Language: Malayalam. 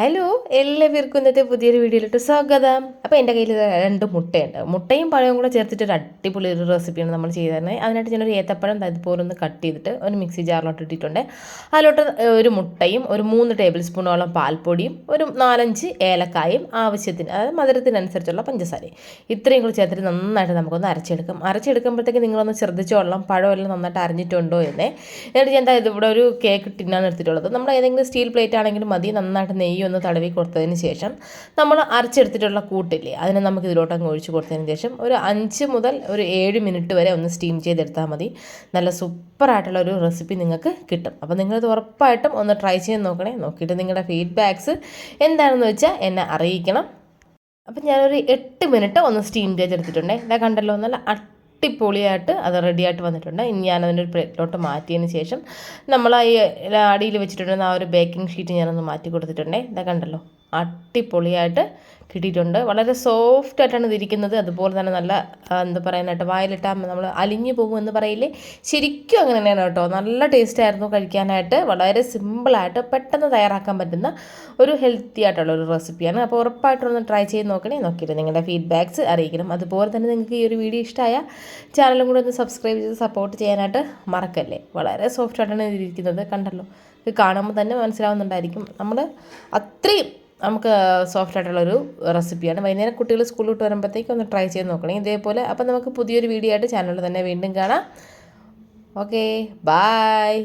ഹലോ എല്ലാവർക്കും ഇന്നത്തെ പുതിയൊരു വീഡിയോയിലോട്ട് സ്വാഗതം. അപ്പോൾ എന്റെ കയ്യിൽ രണ്ട് മുട്ടയുണ്ട്. മുട്ടയും പഴവും കൂടെ ചേർത്തിട്ട് ഒരു അടിപൊളി ഒരു റെസിപ്പിയാണ് നമ്മൾ ചെയ്തത് അതിനായിട്ട് ഞാനൊരു ഏത്തപ്പഴം ഇതുപോലെ ഒന്ന് കട്ട് ചെയ്തിട്ട് ഒരു മിക്സി ജാറിലോട്ട് ഇട്ടിട്ടുണ്ട്. അതിലോട്ട് ഒരു മുട്ടയും ഒരു മൂന്ന് ടേബിൾ സ്പൂണോളം പാൽപ്പൊടിയും ഒരു നാലഞ്ച് ഏലക്കായും ആവശ്യത്തിന് അതായത് മധുരത്തിനനുസരിച്ചുള്ള പഞ്ചസാരയും ഇത്രയും കൂടി ചേർത്തിട്ട് നന്നായിട്ട് നമുക്കൊന്ന് അരച്ചെടുക്കാം. അരച്ചെടുക്കുമ്പോഴത്തേക്ക് നിങ്ങളൊന്ന് ശ്രദ്ധിച്ചോളാം പഴമെല്ലാം നന്നായിട്ട് അറിഞ്ഞിട്ടുണ്ടോ എന്നേ. എന്നിട്ട് ഞാൻ ഇവിടെ ഒരു കേക്ക് ടിന്നാണ് എടുത്തിട്ടുള്ളത്. നമ്മുടെ ഏതെങ്കിലും സ്റ്റീൽ പ്ലേറ്റ് ആണെങ്കിലും മതി. നന്നായിട്ട് നെയ്യ് ഒന്ന് തടവി കൊടുത്തതിന് ശേഷം നമ്മൾ അരച്ചെടുത്തിട്ടുള്ള കൂട്ടില്ലേ അതിനെ നമുക്ക് ഇതിലോട്ടങ്ങ് ഒഴിച്ച് കൊടുത്തതിന് ശേഷം ഒരു അഞ്ച് മുതൽ ഒരു ഏഴ് മിനിറ്റ് വരെ ഒന്ന് സ്റ്റീം ചെയ്തെടുത്താൽ മതി. നല്ല സൂപ്പറായിട്ടുള്ള ഒരു റെസിപ്പി നിങ്ങൾക്ക് കിട്ടും. അപ്പോൾ നിങ്ങളിത് ഉറപ്പായിട്ടും ഒന്ന് ട്രൈ ചെയ്ത് നോക്കണേ. നോക്കിയിട്ട് നിങ്ങളുടെ ഫീഡ്ബാക്ക്സ് എന്താണെന്ന് വെച്ചാൽ എന്നെ അറിയിക്കണം. അപ്പം ഞാനൊരു എട്ട് മിനിറ്റ് ഒന്ന് സ്റ്റീം ചെയ്തെടുത്തിട്ടുണ്ടേ. ഇതാ കണ്ടല്ലോ നല്ല അടിപൊളിയായിട്ട് അത് റെഡിയായിട്ട് വന്നിട്ടുണ്ട്. ഇനി ഞാനതിന്റെ ഒരു പ്ലേറ്റിലോട്ട് മാറ്റിയതിന് ശേഷം നമ്മൾ ഈ അടിയിൽ വെച്ചിട്ടുണ്ടെന്ന് ആ ഒരു ബേക്കിംഗ് ഷീറ്റ് ഞാനൊന്ന് മാറ്റി കൊടുത്തിട്ടുണ്ടേ ഇതാ കണ്ടല്ലോ. അടിപൊളിയായിട്ട് കിട്ടിയിട്ടുണ്ട്. വളരെ സോഫ്റ്റ് ആയിട്ടാണ് ഇതിരിക്കുന്നത്. അതുപോലെ തന്നെ നല്ല എന്താ പറയാനായിട്ട് വായിലിട്ടാൽ നമ്മൾ അലിഞ്ഞു പോകും എന്ന് പറയില്ലേ? ശരിക്കും അങ്ങനെ തന്നെയാണ് കേട്ടോ. നല്ല ടേസ്റ്റ് ആയിരുന്നു കഴിക്കാനായിട്ട്. വളരെ സിമ്പിളായിട്ട് പെട്ടെന്ന് തയ്യാറാക്കാൻ പറ്റുന്ന ഒരു ഹെൽത്തി ആയിട്ടുള്ള ഒരു റെസിപ്പിയാണ് അപ്പോൾ ഉറപ്പായിട്ടൊന്ന് ട്രൈ ചെയ്ത് നോക്കണേ. നോക്കിയിട്ട് നിങ്ങളുടെ ഫീഡ്ബാക്ക്സ് അറിയിക്കണം. അതുപോലെ തന്നെ നിങ്ങൾക്ക് ഈ ഒരു വീഡിയോ ഇഷ്ടമായ ചാനലും കൂടെ ഒന്ന് സബ്സ്ക്രൈബ് ചെയ്ത് സപ്പോർട്ട് ചെയ്യാനായിട്ട് മറക്കല്ലേ? വളരെ സോഫ്റ്റ് ആയിട്ടാണ് ഇതിരിക്കുന്നത്. കണ്ടല്ലോ? ഇത് കാണുമ്പോൾ തന്നെ മനസ്സിലാവുന്നുണ്ടായിരിക്കും. നമ്മൾ അത്രയും നമുക്ക് സോഫ്റ്റ് ആയിട്ടുള്ളൊരു റെസിപ്പിയാണ് വൈകുന്നേരം കുട്ടികൾ സ്കൂളിൽ വിട്ട് വരുമ്പോഴത്തേക്ക് ഒന്ന് ട്രൈ ചെയ്ത് നോക്കണേ. ഇതേപോലെ അപ്പം നമുക്ക് പുതിയൊരു വീഡിയോ ആയിട്ട് ചാനലിൽ തന്നെ വീണ്ടും കാണാം. Okay bye